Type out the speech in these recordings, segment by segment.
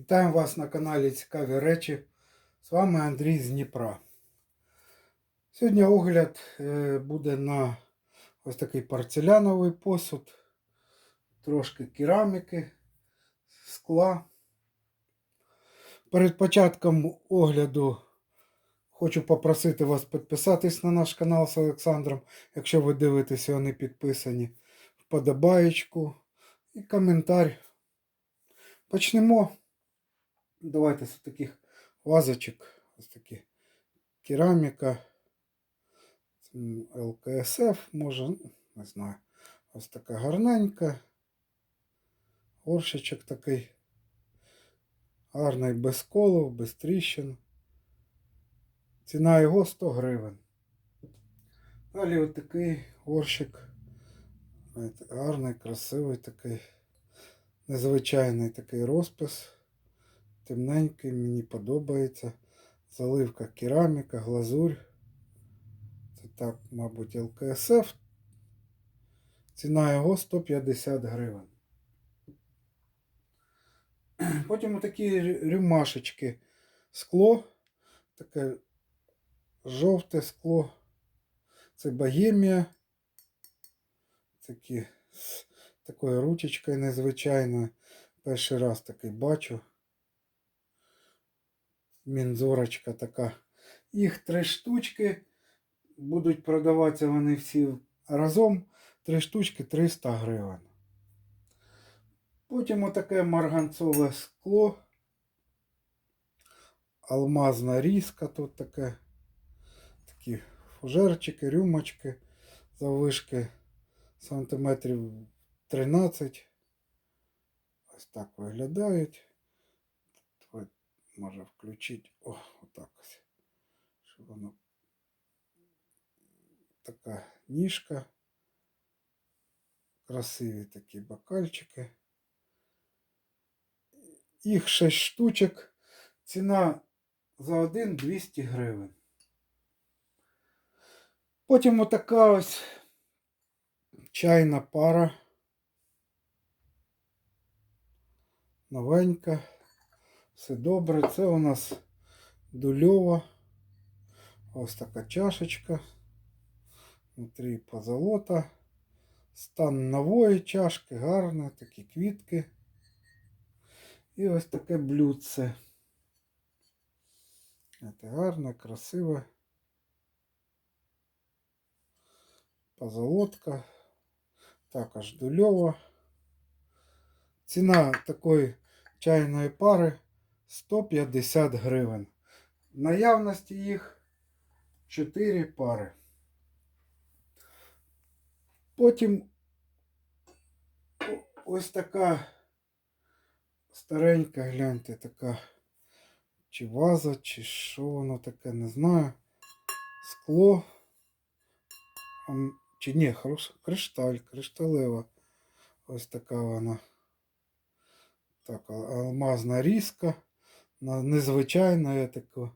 Вітаємо вас на каналі Цікаві речі. З вами Андрій з Дніпра. Сьогодні огляд е, буде на ось такий порцеляновий посуд, трошки кераміки, скла. Перед початком огляду хочу попросити вас підписатись на наш канал з Олександром, якщо ви дивитесь і вони підписані. Вподобаєчку і коментар. Почнемо. Давайте з таких вазочок. Ось такі кераміка. ЛКСФ, може, ну, не знаю. Ось така гарненька. Горшечок такий. Гарний без колов, без тріщин. Ціна його 100 гривень. Далі такий горщик. Гарний, красивий такий. Незвичайний такий розпис. Темненький, мені подобається. Заливка кераміка, глазурь. Це так, мабуть, ЛКСФ. Ціна його 150 гривень. Потім такі рюмашечки. Скло. Таке жовте скло. Це богемія. Такі з такою ручечкою незвичайною. Перший раз такий бачу. Мінзорочка така. Їх три штучки. Будуть продаватися вони всі разом. Три штучки 300 гривень. Потім отаке марганцове скло. Алмазна різка тут таке. Такі фужерчики, рюмочки завишки сантиметрів 13. Ось так виглядають. Може включити. О, отак ось. Щоб воно така ніжка. Красиві такі бокальчики. Їх 6 штучок. Ціна за один 200 гривень. Потім отака ось чайна пара. Новенька. Все добре. Це у нас дульова. Ось така чашечка. Внутрі позолота. Стан нової чашки, гарне, такі квітки. І ось таке блюдце. Це гарне, красиве. Позолотка. Також дульова. Ціна такої чайної пари 150 гривень. Наявності їх 4 пари. Потім ось така старенька, гляньте, така чи ваза, чи що воно таке, не знаю. Скло. Чи ні, кришталь, кришталева. Ось така вона. Так, алмазна різка. Незвичайна, я таку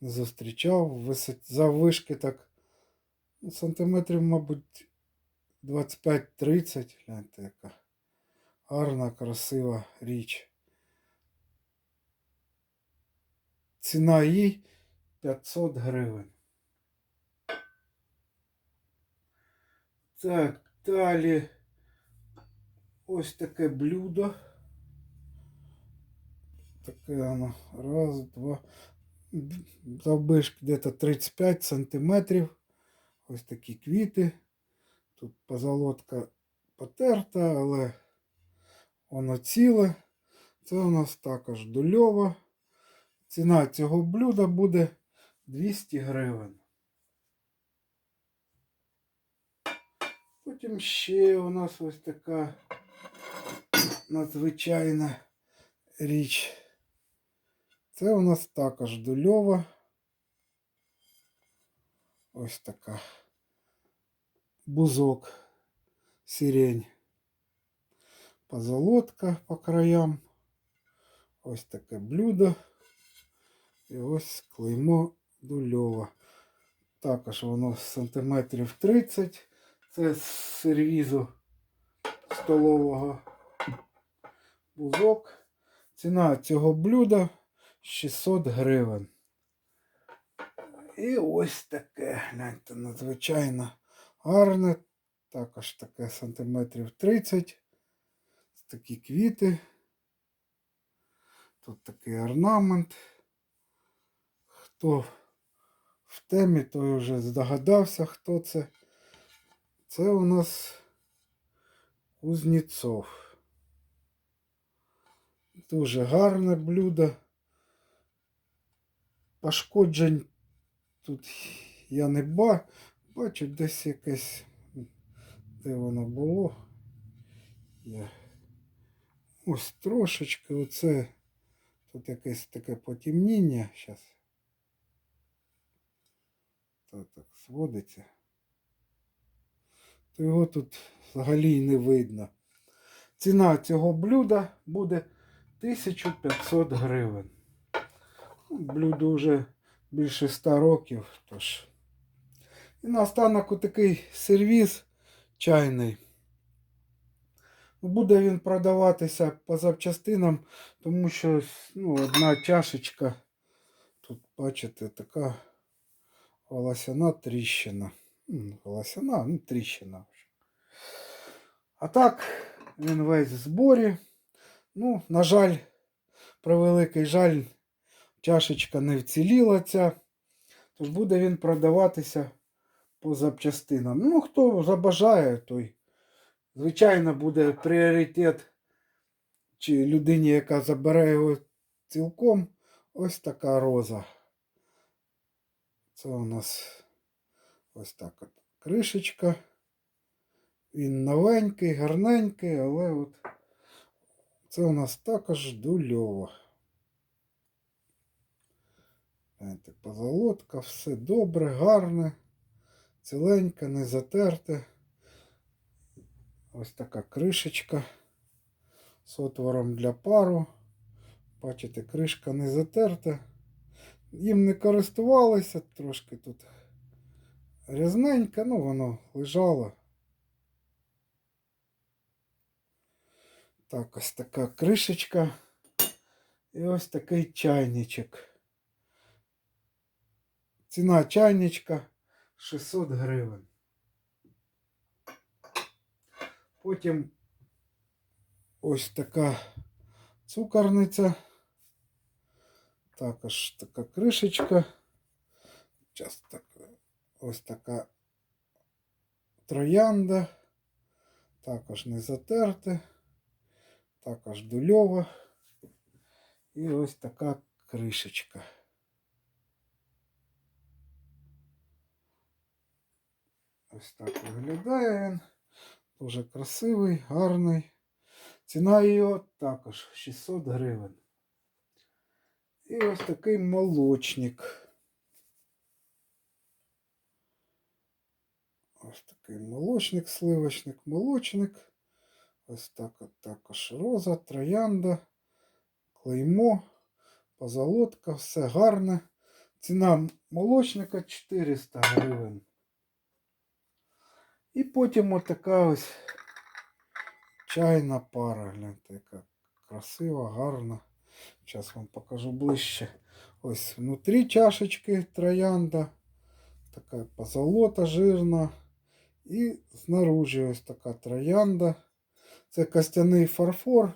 не зустрічав. Висить заввишки так. ну, Сантиметрів, мабуть, 25-30. Гляньте, яка гарна, красива річ. Ціна їй 500 гривень. Так, далі ось таке блюдо. Таке воно. Раз, два. Завбишки где-то 35 сантиметрів. Ось такі квіти. Тут позолотка потерта, але воно ціле. Це у нас також дульова. Ціна цього блюда буде 200 гривень. Потім ще у нас ось така надзвичайна річ. Це у нас також дульова. Ось така. Бузок, сирень. Позолотка по краям. Ось таке блюдо. І ось клеймо дульова. Також воно сантиметрів 30. Це з сервізу столового бузок. Ціна цього блюда 600 гривень. І ось таке, гляньте, надзвичайно гарне. Також таке сантиметрів 30. Такі квіти. Тут такий орнамент. Хто в темі, той вже здогадався, хто це. Це у нас Кузнєцов. Дуже гарне блюдо. Пошкоджень тут я не ба... бачу десь якесь, де воно було. Я... Ось трошечки оце. Тут якесь таке потемніння. Зараз. То так сводиться. То його тут взагалі не видно. Ціна цього блюда буде 1500 гривень. Блюдо вже більше 100 років. Тож. І наостанок отакий сервіз чайний. Буде він продаватися по запчастинам, тому що ну, одна чашечка, тут, бачите, така волосяна тріщина. Волосяна, ну, тріщина. А так, він весь в зборі. Ну, на жаль, превеликий жаль, чашечка не вціліла ця. Тож буде він продаватися по запчастинам. Ну, хто забажає, той. Звичайно, буде пріоритет чи людині, яка забере його цілком. Ось така роза. Це у нас ось так от кришечка. Він новенький, гарненький, але от це у нас також дульова. Знаєте, позолотка, все добре, гарне, ціленьке, не затерте. Ось така кришечка з отвором для пару. Бачите, кришка не затерта. Їм не користувалися, трошки тут рязненько, ну воно лежало. Так, ось така кришечка. І ось такий чайничок. Ціна чайничка 600 гривень. Потім ось така цукорниця. Також така кришечка. Ось така троянда. Також не затерте. Також дульова. І ось така кришечка. Ось так виглядає він. Дуже красивий, гарний. Ціна його також 600 гривень. І ось такий молочник. Ось такий молочник, сливочник, молочник. Ось так от також роза, троянда, клеймо, позолотка, все гарне. Ціна молочника 400 гривень. І потім отака ось чайна пара. Гляньте, яка красива, гарна. Зараз вам покажу ближче. Ось внутрі чашечки троянда. Така позолота жирна. І знаружи ось така троянда. Це костяний фарфор.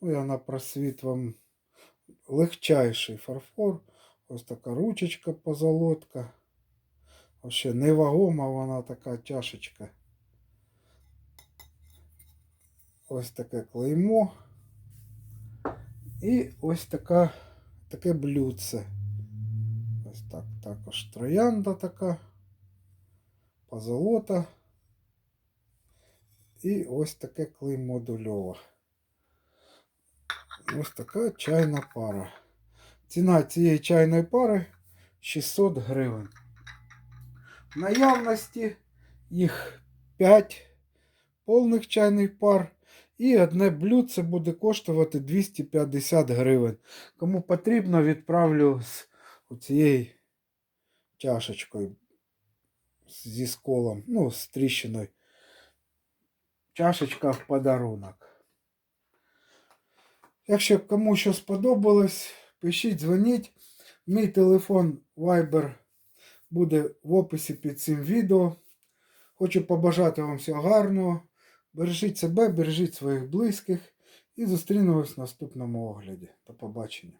Ну, я на просвіт вам легчайший фарфор. Ось така ручечка позолотка. Вообще невагома вона така чашечка. Ось таке клеймо. І ось така, таке блюдце. Ось так також троянда така. Позолота. І ось таке клеймо дульова. Ось така чайна пара. Ціна цієї чайної пари 600 гривень. Наявності їх 5 повних чайних пар. І одне блюдце буде коштувати 250 гривень. Кому потрібно, відправлю з цією чашечкою зі сколом, ну, з тріщиною. Чашечка в подарунок. Якщо кому що сподобалось, пишіть, дзвоніть. Мій телефон Viber буде в описі під цим відео. Хочу побажати вам всього гарного. Бережіть себе, бережіть своїх близьких і зустрінемось в наступному огляді. До побачення.